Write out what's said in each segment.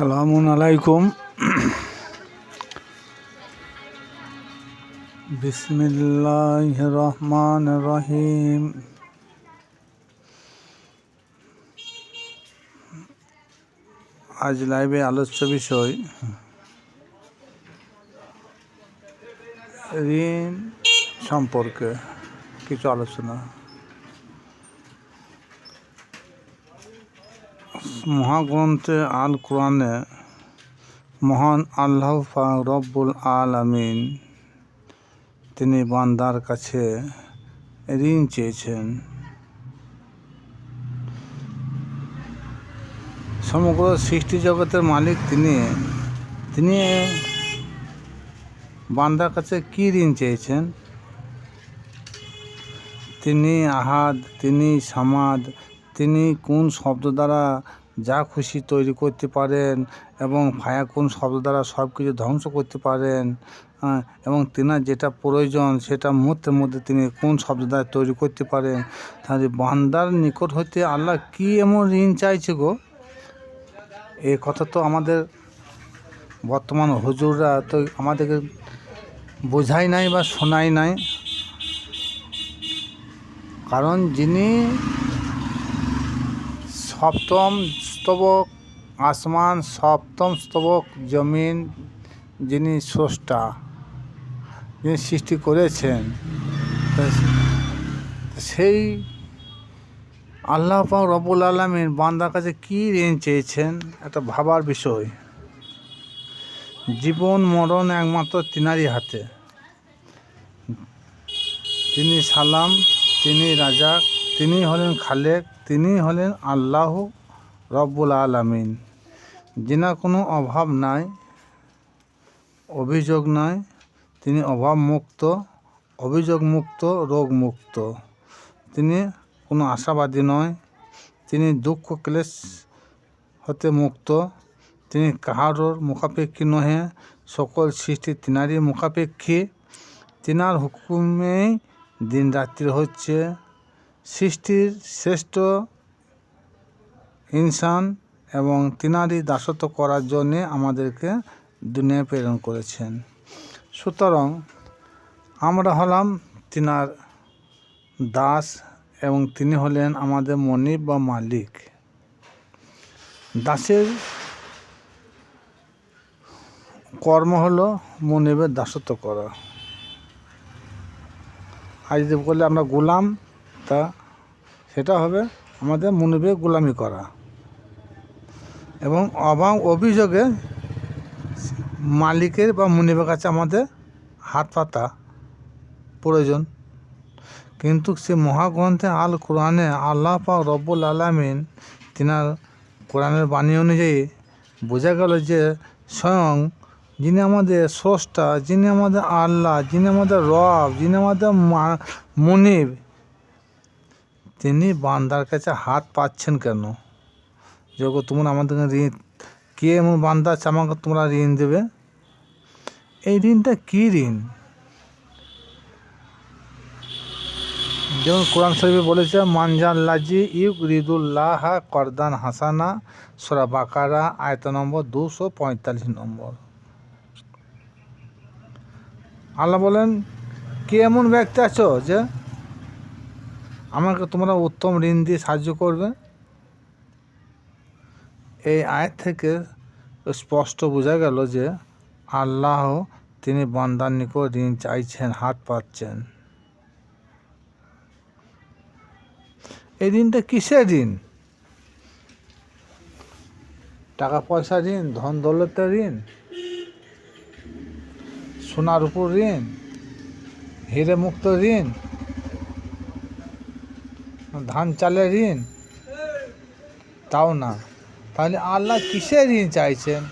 সালামুন আলাইকুম। বিসমিল্লাহ রহমান রহিম। আজ লাইভে আলোচ্য বিষয় ঋণ সম্পর্কে কিছু আলোচনা। মহাগ্রন্থে আল কোরআনে মহান আল্লাহ পাক আল আমিন তিনি বান্দার কাছে ঋণ চেয়েছেন। সমগ্র সৃষ্টি জগতের মালিক তিনি। তিনি বান্দার কাছে কি ঋণ চেয়েছেন? তিনি আহাদ, তিনি সামাদ, তিনি কোন শব্দ দ্বারা যা খুশি তৈরি করতে পারেন এবং ফায়া কোন শব্দ দ্বারা সব কিছু ধ্বংস করতে পারেন হ্যাঁ, এবং তেনার যেটা প্রয়োজন সেটা মুহূর্তের মধ্যে তিনি কোন শব্দ দ্বারা তৈরি করতে পারেন। তাহলে বান্দার নিকট হইতে আল্লাহ কি এমন ঋণ চাইছে গো? এই কথা তো আমাদের বর্তমান হুজুররা তো আমাদেরকে বোঝাই নাই বা শোনাই নাই। কারণ যিনি সপ্তম স্তবক, আসমান সপ্তম স্তবক, জমিন যিনি স্রষ্টা, যিনি সৃষ্টি করেছেন। সেই আল্লাহ পাক রবুল আলমীর বান্দার কাছে কী ঋণ চেয়েছেন? একটা ভাবার বিষয়। জীবন, মরণ একমাত্র তিনারই হাতে। তিনি সালাম, তিনি রাজা তিনি হলেন খালেক তিনি হলেন আল্লাহ রব্বুল আলামিন। যিনার কোনো অভাব নাই, অভিযোগ নাই, তিনি অভাব মুক্ত অভিযোগ মুক্ত রোগ মুক্ত তিনি কোনো আশাবাদী নয়, তিনি দুঃখ ক্লেশ হতে মুক্ত। তিনি কাহারোর মুখাপেক্ষী নহে, সকল সৃষ্টি তিনারই মুখাপেক্ষী। তিনার হুকুমেই দিন রাত্রি হচ্ছে। সৃষ্টির শ্রেষ্ঠ ইনসান এবং তিনারই দাসত্ব করার জন্যে আমাদেরকে দুনিয়ায় প্রেরণ করেছেন। সুতরাং আমরা হলাম তিনার দাস এবং তিনি হলেন আমাদের মনিব বা মালিক। দাসের কর্ম হলো মনিবের দাসত্ব করা। যদি বলে আমরা গোলাম, তা সেটা হবে আমাদের মনিবের গোলামি করা এবং অভাব অভিযোগে মালিকের বা মনিবের কাছে আমাদের হাত পাতা প্রয়োজন। কিন্তু সে মহাগ্রন্থে আল কোরআনে আল্লাহ পাক রব্বুল আলামিন তিনার কোরআনের বাণী অনুযায়ী বোঝা গেল যে স্বয়ং যিনি আমাদের স্রষ্টা, যিনি আমাদের আল্লাহ, যিনি আমাদের রব, যিনি আমাদের মা- মুনিব তিনি বান্দার কাছে হাত পাচ্ছেন কেন? যে গো তোমরা আমাদেরকে ঋণ। কে এমন বান্দা আছে আমাকে তোমরা ঋণ দেবে? এই ঋণটা কী ঋণ? যেমন কোরআন শরীফে বলেছে মানজাল্লাজি ইউক রিদুল্লাহ করদান হাসানা। সোরা বাকারা, আয়ত নম্বর দুশো পঁয়তাল্লিশ নম্বর। আল্লাহ বলেন, কে এমন ব্যক্তি আছো যে আমাকে তোমরা উত্তম ঋণ দিয়ে সাহায্য করবে। এই আয়াত থেকে স্পষ্ট বোঝা গেল যে আল্লাহ তিনি বান্দার নিকট ঋণ চাইছেন, হাত পাচ্ছেন এই ঋণটা কিসের ঋণ? টাকা পয়সা ঋণ, ধন দৌলতের ঋণ, সোনার উপর ঋণ, হিরে মুক্ত ঋণ ধান চালের ঋণ? তাও না। তাহলে আল্লাহ কিসের ঋণ চাইছেন?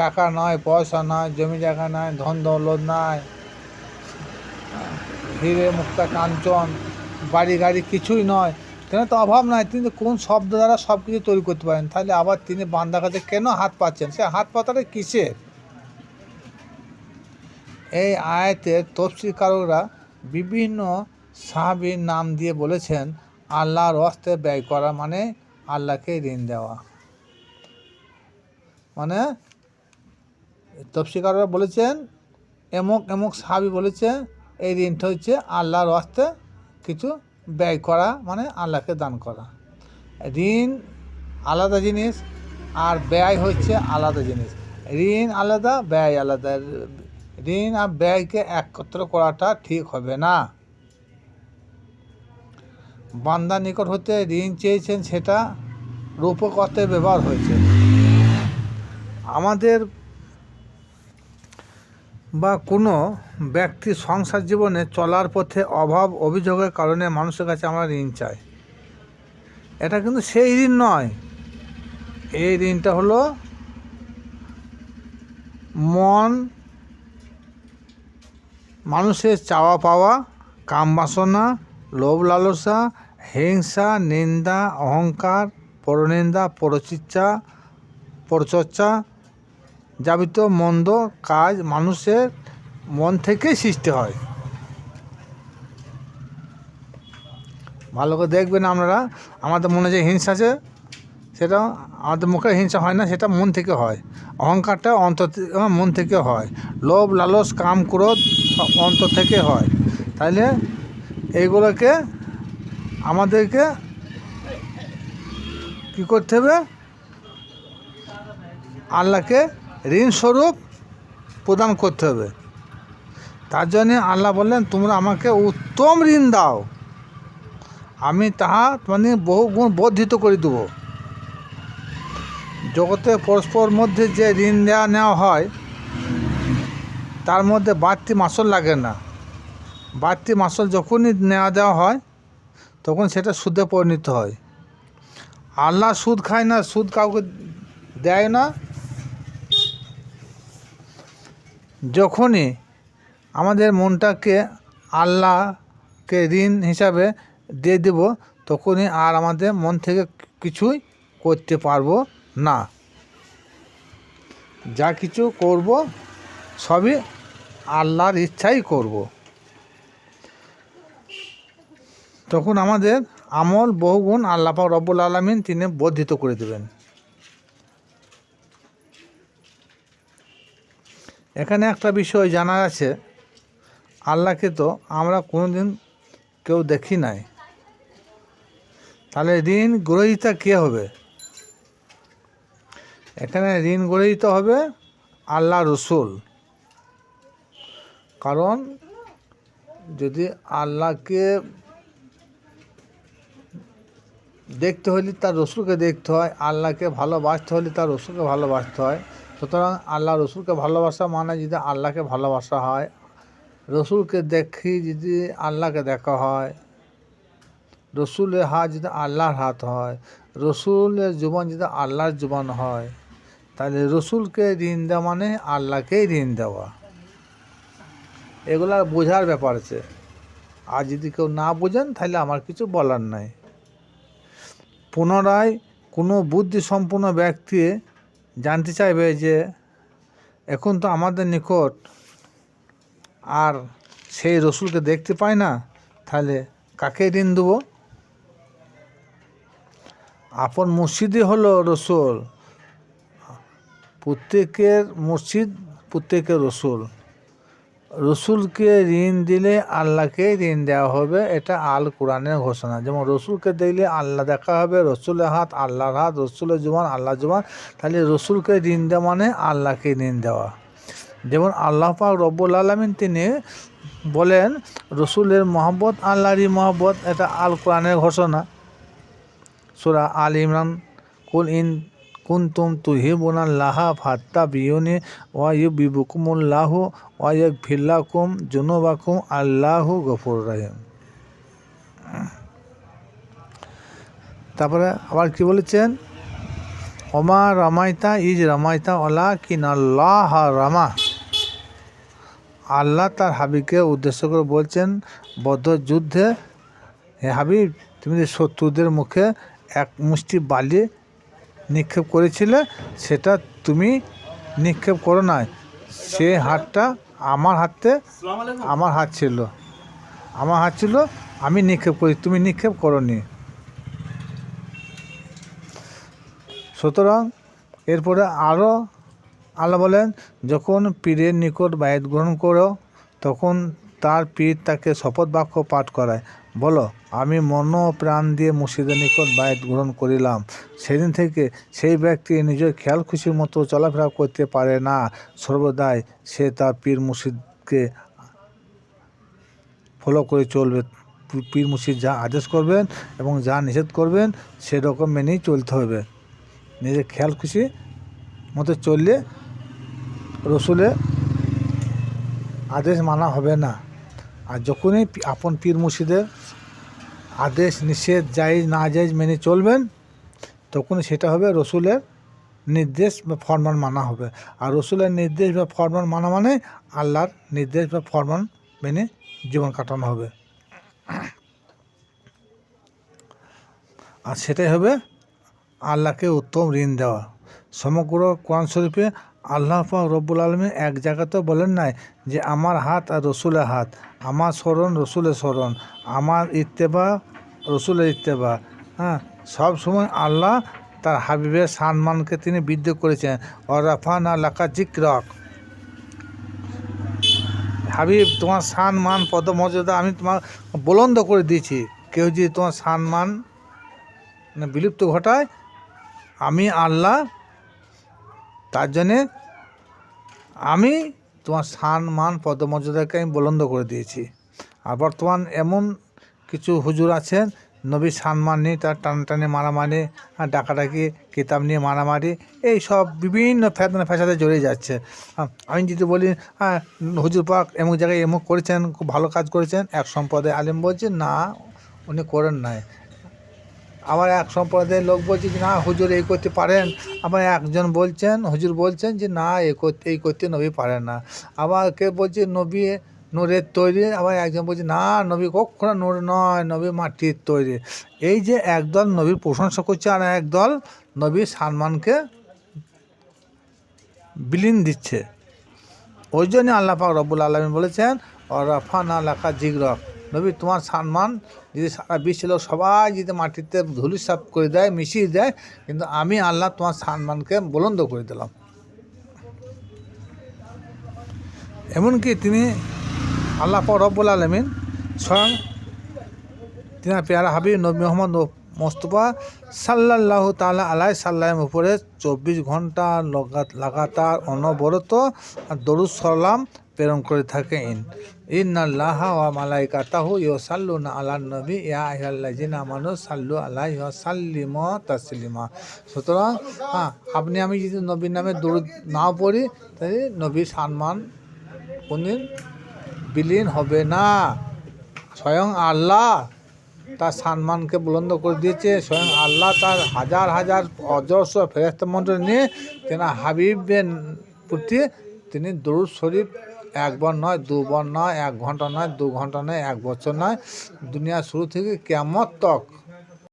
টাকা নয় পয়সা নয় জমি জায়গা নয় ধন দৌলত নাই, হিরে মুক্তা কাঞ্চন, বাড়ি গাড়ি কিছুই নয়। কেন তো অভাব নাই। তিনি কোন শব্দ দ্বারা সব কিছু তৈরি করতে পারেন? তাহলে আবার তিনি বান্দার কাছে কেন হাত পাচ্ছেন? সে হাত পাতাটা কিসের? এই আয়াতের তফসিলকারকরা বিভিন্ন সাহাবীর নাম দিয়ে বলেছেন আল্লাহর হস্তে ব্যয় করা মানে আল্লাহকে ঋণ দেওয়া। মানে তফসিকাররা বলেছেন, এমক এমক সাহাবি বলেছে, এই ঋণটা হচ্ছে আল্লাহর রাস্তে কিছু ব্যয় করা মানে আল্লাহকে দান করা। ঋণ আলাদা জিনিস আর ব্যয় হচ্ছে আলাদা জিনিস। ঋণ আলাদা, ব্যয় আলাদা। ঋণ আর ব্যয়কে একত্র করাটা ঠিক হবে না। বান্দার নিকট হতে ঋণ চেয়েছেন, সেটা রূপকথে ব্যবহার হয়েছে। আমাদের বা কোনো ব্যক্তি সংসার জীবনে চলার পথে অভাব, অভিযোগের কারণে মানুষের কাছে আমরা ঋণ চাই। এটা কিন্তু সেই ঋণ নয়। এই ঋণটা হলো মন, মানুষের চাওয়া পাওয়া, কাম বাসনা, লোভ লালসা হিংসা, নিন্দা, অহংকার, পরনিন্দা, পরচিচ্ছা, পরচর্চা যাবিত মন্দ কাজ মানুষের মন থেকেই সৃষ্টি হয়। ভালো করে দেখবেন আপনারা, আমাদের মনে যে হিংসা আছে, সেটা আমাদের মুখে হিংসা হয় না, সেটা মন থেকে হয়। অহংকারটা অন্তর মন থেকে হয়। লোভ, লালস, কাম, ক্রোধ অন্তর থেকে হয়। তাইলে এইগুলোকে আমাদেরকে কী করতে হবে? আল্লাহকে ঋণ স্বরূপ প্রদান করতে হবে। তার জন্যে আল্লাহ বললেন, তোমরা আমাকে উত্তম ঋণ দাও। আমি তাহা মানে বহু গুণ বর্ধিত করে দেবো। জগতে পরস্পর মধ্যে যে ঋণ দেওয়া নেওয়া হয়, তার মধ্যে বাড়তি মাসল লাগে না। বাড়তি মাসল যখনই নেওয়া দেওয়া হয় তখন সেটা সুদে পরিণত হয়। আল্লাহ সুদ খায় না, সুদ কাউকে দেয় না। যখনই আমাদের মনটাকে আল্লাহকে ঋণ হিসাবে দিয়ে দেব, তখনই আর আমাদের মন থেকে কিছুই করতে পারব না। যা কিছু করব, সবই আল্লাহর ইচ্ছাই করব। তখন আমাদের আমল, বহুগুণ আল্লাহ পাক রব্বুল আলমিন তিনি বর্ধিত করে দেবেন। এখানে একটা বিষয় জানার আছে, আল্লাহকে তো আমরা কোনোদিন কেউ দেখি নাই। তাহলে ঋণ গ্রহীতা কে হবে? এখানে ঋণ গ্রহিত হবে আল্লাহ রসুল। কারণ যদি আল্লাহকে দেখতে হলে তার রসুলকে দেখতে হয়, আল্লাহকে ভালোবাসতে হলে তার রসুলকে ভালোবাসতে হয়। সুতরাং আল্লাহ রসুলকে ভালোবাসা মানে যদি আল্লাহকে ভালোবাসা হয়, রসুলকে দেখি যদি আল্লাহকে দেখা হয়, রসুলের হাত যদি আল্লাহর হাত হয়, রসুলের জুবান যদি আল্লাহর জুবান হয়, তাহলে রসুলকে ঋণ দেওয়া মানে আল্লাহকেই ঋণ দেওয়া। এগুলার বোঝার ব্যাপার আছে। আর যদি কেউ না বোঝেন, তাহলে আমার কিছু বলার নাই। পুনরায় কোনো বুদ্ধিসম্পন্ন ব্যক্তি জানতে চাইবে যে এখন তো আমাদের নিকট আর সেই রসুলকে দেখতে পাই না, তাহলে কাকে ঋণ দেবো? আপন মসজিদই হলো রসুল। প্রত্যেকের মসজিদ প্রত্যেকের রসুল। রসুলকে ঋণ দিলে আল্লাহকে ঋণ দেওয়া হবে, এটা আল কোরআনের ঘোষণা। যেমন রসুলকে দিলে আল্লাহ দেখা হবে, রসুলের হাত আল্লাহর হাত, রসুলের জুবান আল্লাহ জুবান, তাহলে রসুলকে ঋণ দেওয়া মানে আল্লাহকে ঋণ দেওয়া। যেমন আল্লাহ পাক রব্বুল আলমিন তিনি বলেন, রসুলের মহব্বত আল্লাহরই মহব্বত, এটা আল কোরআনের ঘোষণা। সুরা আল ইমরান, কুল ইন কুন্তুম লাহা ফাত্তা বিয়নি ওয়া ইউবিবুকুমুল্লাহ ওয়া ইয়াগফিরলাকুম জুনুবাকুম আল্লাহু গফুর রহিম। তারপরে আবার কি বলেছেন? ওমা রামাইতা ইজ রামাইতা ওলা কিন আল্লাহ রামা। আল্লাহ তার হাবিকে উদ্দেশ্য করে বলছেন বদ্ধ যুদ্ধে হে হাবিব, তুমি শত্রুদের মুখে এক মুষ্টি বালি নিক্ষেপ করেছিলে, সেটা তুমি নিক্ষেপ করো না সে হাতটা আমার হাতে, আমার হাত ছিল। আমার হাত ছিল, আমি নিক্ষেপ করি, তুমি নিক্ষেপ করনি। সুতরাং এরপরে আরও আল্লাহ বলেন, যখন পীরের নিকট বায়াত গ্রহণ করো, তখন তার পীর তাকে শপথ বাক্য পাঠ করায়, বলো, আমি মন ও প্রাণ দিয়ে মুর্শিদের নিকট বায়াত গ্রহণ করিলাম। সেদিন থেকে সেই ব্যক্তি নিজের খেয়াল খুশির মতো চলাফেরা করতে পারে না। সর্বদাই সে তার পীর মুর্শিদকে ফলো করে চলবে। পীর মুর্শিদ যা আদেশ করবেন এবং যা নিষেধ করবেন, সেরকম মেনেই চলতে হবে। নিজের খেয়াল খুশি মতো চললে রসুলের আদেশ মানা হবে না। আর যখনই আপন পীর মুর্শিদের আদেশ, নিষেধ যাই না যাই মেনে চলবেন তখন সেটা হবে রসুলের নির্দেশ বা ফরমান মানা হবে। আর রসুলের নির্দেশ বা ফরমান মানা মানে আল্লাহর নির্দেশ বা ফরমান মেনে জীবন কাটানো হবে। আর সেটাই হবে আল্লাহকে উত্তম ঋণ দেওয়া। সমগ্র কোরআন শরীফে আল্লাহ পাক রব্বুল আলমী এক জায়গাতেও বলেন নাই যে আমার হাত আর রসুলের হাত, আমার স্মরণ রসুলের স্মরণ, আমার ইত্তেবা রসুলের ইত্তেবা। হ্যাঁ সব সময় আল্লাহ তার হাবিবের সম্মানকে তিনি বৃদ্ধি করেছেন। অরাফান আল্লাকা জিক্রক। হাবিব, তোমার সান মান পদমর্যাদা আমি তোমার বুলন্দ করে দিয়েছি। কেউ যদি তোমার সান মান মানে বিলুপ্ত ঘটায়, আমি আল্লাহ তার জন্যে আমি তোমার সান মান, পদমর্যাদাকে আমি বলন্দ করে দিয়েছি। আর বর্তমান এমন কিছু হুজুর আছেন নবী সানমান নিয়ে তার টানটানে, মারামারি, আর ডাকাডাকি, কিতাব নিয়ে মারামারি, এই সব বিভিন্ন ফ্যাদনা ফ্যাসাদে জড়িয়ে যাচ্ছে। আমি যদি বলি হ্যাঁ হুজুর পাক এমন জায়গায় এমন করেছেন, খুব ভালো কাজ করেছেন, এক সম্প্রদায় আলেম বলছে, না, উনি করেন নাই। আবার এক সম্প্রদায়ের লোক বলছে যে, না, হুজুর এই করতে পারেন। আবার একজন বলছেন, হুজুর বলছেন যে, না, এ করতে, এই করতে নবী পারেন না। আবার কে বলছে, নবী নূরের তৈরি। আবার একজন বলছে, না, নবী কখনো নূর নয়, নবী মাটির তৈরি। এই যে একদল নবীর প্রশংসা করছে আর একদল নবীর সম্মানকে বিলীন দিচ্ছে। ওই জন্য আল্লাহ পাক রব্বুল আলমিন বলেছেন, অরাফান আলাকা জিগরক নবী তোমার সম্মান যদি সারা বিশ্বের লোক সবাই যদি মাটিতে ধুলি সাপ করে দেয়, মিশিয়ে দেয়, কিন্তু আমি আল্লাহ তোমার সম্মানকে বুলন্দ করে দিলাম। এমনকি তিনি আল্লাহ রব্বুল আলমিন স্বয়ং তিনার পেয়ারা হাবিব নবী মোহাম্মদ মোস্তফা সাল্লাহ তালা আলাই সাল্লামের উপরে চব্বিশ ঘণ্টা লগা- লাগাতার অনবরত দরুদ সালাম প্রেরণ করে থাকেন। নবী সুতরাং হ্যাঁ আপনি, আমি যদি নবীর নামে দরুদ না পড়ি, তাহলে নবীর সম্মান কোনদিন বিলীন হবে না। স্বয়ং আল্লাহ তার সম্মানকে বুলন্দ করে দিয়েছে। স্বয়ং আল্লাহ তার হাজার হাজার অজস্র ফেরস্ত মন্ডল নিয়ে তেনা হাবিবের প্রতি তিনি দরুদ শরীফ একবার নয় দুবার নয়, এক ঘণ্টা নয়, দু ঘণ্টা নয়, এক বছর নয়। দুনিয়া শুরু থেকে কেমত তক?